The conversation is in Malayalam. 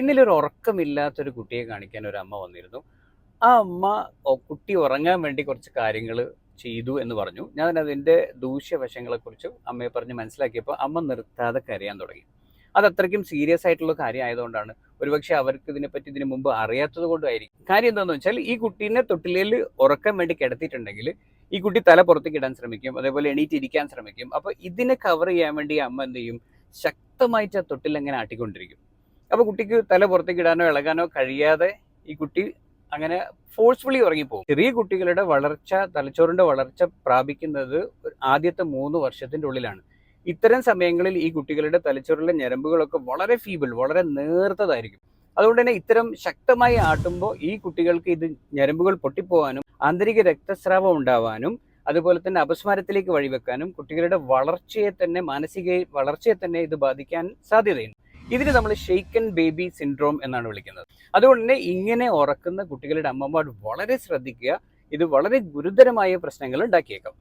ഇന്നലെ ഒരു ഉറക്കമില്ലാത്തൊരു കുട്ടിയെ കാണിക്കാൻ ഒരു അമ്മ വന്നിരുന്നു. ആ അമ്മ കുട്ടി ഉറങ്ങാൻ വേണ്ടി കുറച്ച് കാര്യങ്ങൾ ചെയ്തു എന്ന് പറഞ്ഞു. ഞാൻ അതിന്റെ ദൂഷ്യവശങ്ങളെക്കുറിച്ച് അമ്മയെ പറഞ്ഞ് മനസ്സിലാക്കിയപ്പോൾ അമ്മ നിർത്താതെ കരയാൻ തുടങ്ങി. അത് അത്രയ്ക്കും സീരിയസ് ആയിട്ടുള്ള കാര്യം ആയതുകൊണ്ടാണ് ഒരുപക്ഷെ അവർക്ക് ഇതിനെപ്പറ്റി ഇതിനു മുമ്പ് അറിയാത്തത് കൊണ്ടായിരിക്കും. കാര്യം എന്താണെന്ന് വെച്ചാൽ ഈ കുട്ടീനെ തൊട്ടിലേൽ ഉറക്കാൻ വേണ്ടി കിടത്തിയിട്ടുണ്ടെങ്കിൽ ഈ കുട്ടി തല പുറത്തേക്ക് ഇടാൻ ശ്രമിക്കും അതേപോലെ എണീറ്റിരിക്കാൻ ശ്രമിക്കും. അപ്പോൾ ഇതിനെ കവർ ചെയ്യാൻ വേണ്ടി അമ്മ എന്ത് ചെയ്യും? ശക്തമായിട്ട് ആ തൊട്ടിൽ അങ്ങനെ ആട്ടിക്കൊണ്ടിരിക്കും. അപ്പോൾ കുട്ടിക്ക് തല പുറത്തേക്ക് ഇടാനോ ഇളകാനോ കഴിയാതെ ഈ കുട്ടി അങ്ങനെ ഫോഴ്സ്ഫുള്ളി ഉറങ്ങിപ്പോകും. ചെറിയ കുട്ടികളുടെ വളർച്ച തലച്ചോറിന്റെ വളർച്ച പ്രാപിക്കുന്നത് ആദ്യത്തെ മൂന്ന് വർഷത്തിന്റെ ഉള്ളിലാണ്. ഇത്തരം സമയങ്ങളിൽ ഈ കുട്ടികളുടെ തലച്ചോറിലെ ഞരമ്പുകളൊക്കെ വളരെ ഫീബിൾ വളരെ നേർത്തതായിരിക്കും. അതുകൊണ്ട് തന്നെ ഇത്തരം ശക്തമായി ആട്ടുമ്പോൾ ഈ കുട്ടികൾക്ക് ഇത് ഞരമ്പുകൾ പൊട്ടിപ്പോവാനും ആന്തരിക രക്തസ്രാവം ഉണ്ടാവാനും അതുപോലെ തന്നെ അപസ്മാരത്തിലേക്ക് വഴിവെക്കാനും കുട്ടികളുടെ വളർച്ചയെ തന്നെ മാനസിക വളർച്ചയെ തന്നെ ഇത് ബാധിക്കാൻ സാധ്യതയുണ്ട്. ഇതിന് നമ്മൾ ഷെയ്ക്കൻ ബേബി സിൻഡ്രോം എന്നാണ് വിളിക്കുന്നത്. അതുകൊണ്ട് തന്നെ ഇങ്ങനെ ഉറക്കുന്ന കുട്ടികളുടെ അമ്മമാർ വളരെ ശ്രദ്ധിക്കുക. ഇത് വളരെ ഗുരുതരമായ പ്രശ്നങ്ങൾ ഉണ്ടാക്കിയേക്കാം.